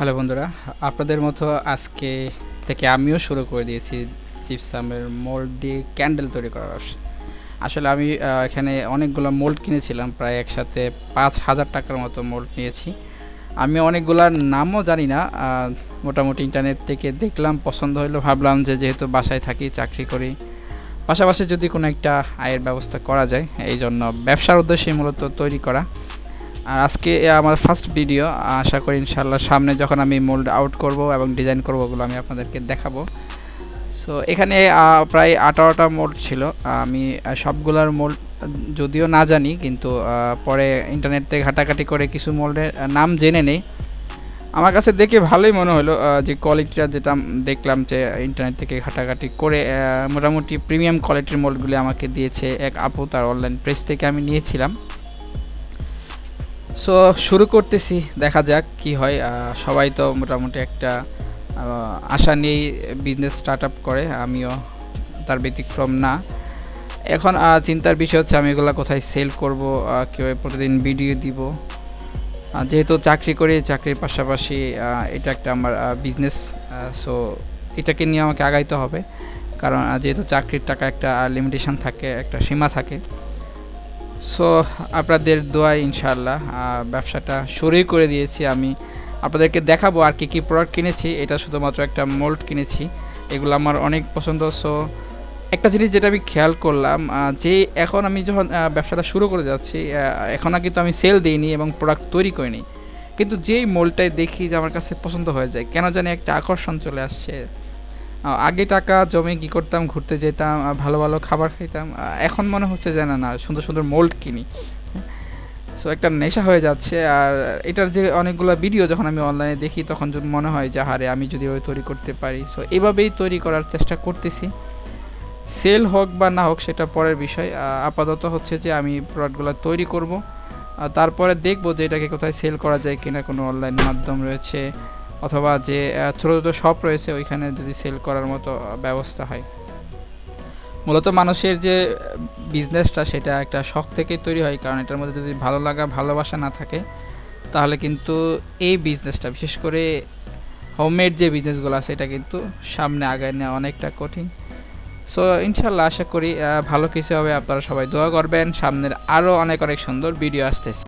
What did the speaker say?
Hello বন্ধুরা, আপনাদের মতো আজকে থেকে আমিও শুরু করে দিয়েছি জিপসামের মোল্ড দিয়ে ক্যান্ডেল তৈরি করার। আসলে আমি এখানে অনেকগুলো মোল্ড কিনেছিলাম, প্রায় একসাথে পাঁচ হাজার টাকার মতো মোল্ড নিয়েছি আমি অনেকগুলার নামও জানি না মোটামুটি ইন্টারনেট থেকে দেখলাম, পছন্দ হলো ভাবলাম যে যেহেতু বাসায় থাকি, চাকরি করি, পাশাপাশি যদি কোনো একটা আয়ের ব্যবস্থা করা যায়, এই জন্য ব্যবসার উদ্দেশ্যে মূলত তৈরি করা আর আজকে আমার ফার্স্ট ভিডিও আশা করি ইনশাল্লাহ সামনে যখন আমি মোল্ড আউট করব এবং ডিজাইন করব ওগুলো আমি আপনাদেরকে দেখাবো। সো এখানে প্রায় আঠারোটা মোল্ড ছিল। আমি সবগুলার মোল্ড যদিও না জানি, কিন্তু পরে ইন্টারনেট থেকে ঘাটাঘাটি করে কিছু মোল্ডের নাম জেনে নেই। আমার কাছে দেখে ভালোই মনে হলো যে কোয়ালিটিটা যেটা দেখলাম যে ইন্টারনেট থেকে ঘাটাঘাটি করে মোটামুটি প্রিমিয়াম কোয়ালিটির মোল্ডগুলি আমাকে দিয়েছে এক আপু, তার অনলাইন প্রেস থেকে আমি নিয়েছিলাম। সো শুরু করতেছি, দেখা যাক কি হয়। সবাই তো মোটামুটি একটা আশা নিয়েই বিজনেস স্টার্ট আপ করে, আমিও তার ব্যতিক্রম না। এখন চিন্তার বিষয় হচ্ছে আমি এগুলো কোথায় সেল করব কীভাবে প্রতিদিন ভিডিও দিব। যেহেতু চাকরি করি, চাকরির পাশাপাশি এটা একটা আমার বিজনেস সো এটাকে নিয়ে আমাকে আগাইতে হবে। কারণ যেহেতু চাকরির টাকা একটা লিমিটেশন থাকে, একটা সীমা থাকে। সো আপনাদের দোয়ায় ইনশাআল্লাহ আহ, ব্যবসাটা শুরুই করে দিয়েছি আমি। আপনাদেরকে দেখাবো আর কি কি প্রোডাক্ট কিনেছি। এটা শুধুমাত্র একটা মোল্ড কিনেছি। এগুলো আমার অনেক পছন্দ। সো একটা জিনিস যেটা আমি খেয়াল করলাম যে এখন আমি যখন ব্যবসাটা শুরু করে যাচ্ছি এখন আর কিন্তু আমি সেল দিইনি এবং প্রোডাক্ট তৈরি করিনি। কিন্তু যেই মোলটাই দেখি যে আমার কাছে পছন্দ হয়ে যায় কেন জানি একটা আকর্ষণ চলে আসছে। আগে টাকা জমে কি করতাম, ঘুরতে যেতাম ভালো ভালো খাবার খাইতাম এখন মনে হচ্ছে যে না না, সুন্দর সুন্দর মোল্ড কিনি। সো একটা নেশা হয়ে যাচ্ছে আর এটার যে অনেকগুলো ভিডিও যখন আমি অনলাইনে দেখি, তখন মনে হয় যে হারে আমি যদি ওই তৈরি করতে পারি। সো এভাবেই তৈরি করার চেষ্টা করতেছি। সেল হোক বা না হোক, সেটা পরের বিষয়। আপাতত হচ্ছে যে, আমি প্রোডাক্টগুলো তৈরি করব। তারপরে দেখব যে, এটাকে কোথায় সেল করা যায় কিনা, কোনো অনলাইন মাধ্যম রয়েছে। অথবা যে ছোটো ছোটো শপ রয়েছে, ওইখানে যদি সেল করার মতো ব্যবস্থা হয়। মূলত মানুষের যে বিজনেসটা সেটা একটা শখ থেকেই তৈরি হয়। কারণ এটার মধ্যে যদি ভালো লাগা, ভালোবাসা না থাকে, তাহলে কিন্তু এই বিজনেসটা বিশেষ করে হোমমেড যে বিজনেসগুলো আছে, এটা কিন্তু সামনে আগায় নেওয়া অনেকটা কঠিন। সো ইনশাল্লাহ আশা করি ভালো কিছু হবে। আপনারা সবাই দোয়া করবেন। সামনের আরও অনেক অনেক সুন্দর ভিডিও আসতেছে।